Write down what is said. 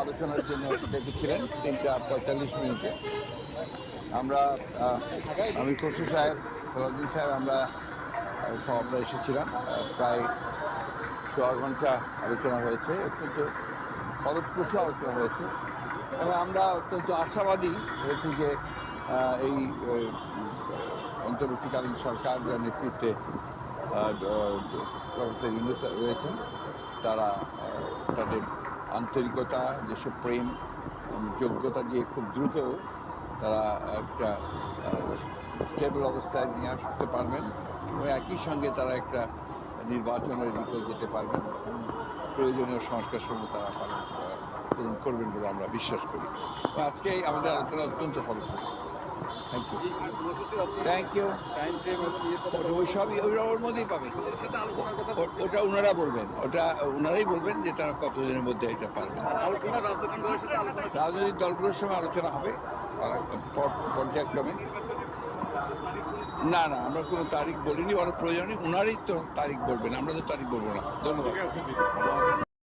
আলোচনার জন্য ডেকেছিলেন তিনটা পঁয়তাল্লিশ মিনিটে। আমরা আমি খসরু সাহেব, সালাউদ্দিন সাহেব, আমরা আমরা এসেছিলাম। প্রায় সোয়া ঘণ্টা আলোচনা হয়েছে, অত্যন্ত ফলপ্রসূ আলোচনা হয়েছে। এবং আমরা অত্যন্ত আশাবাদী হয়েছি যে এই অন্তর্বর্তীকালীন সরকার যার নেতৃত্বে প্রফেসর ইউনুস রয়েছেন, তারা তাদের আন্তরিকতা যেসব প্রেম যোগ্যতা দিয়ে খুব দ্রুত তারা একটা স্টেবল অবস্থায় নিয়ে আসতে পারবেন এবং একই সঙ্গে তারা একটা নির্বাচনের দিকেও যেতে পারবেন। প্রয়োজনীয় সংস্কার সমূহ তারা পালন পূরণ করবেন বলে আমরা বিশ্বাস করি। আজকে আমাদের আলোচনা অত্যন্ত ফলপ্রসূ। থ্যাংক ইউ সবই ওই ওর মধ্যেই পাবে। ওটা ওনারা বলবেন। ওটা ওনারাই বলবেন যে তারা কতদিনের মধ্যে এটা পারবেন রাজনৈতিক দলগুলোর সঙ্গে আলোচনা হবে। পর্যায়ক্রমে। না না, আমরা কোনো তারিখ বলিনি। ওরা প্রয়োজনে ওনারই তো তারিখ বলবেন। আমরা তো তারিখ বলব না। ধন্যবাদ।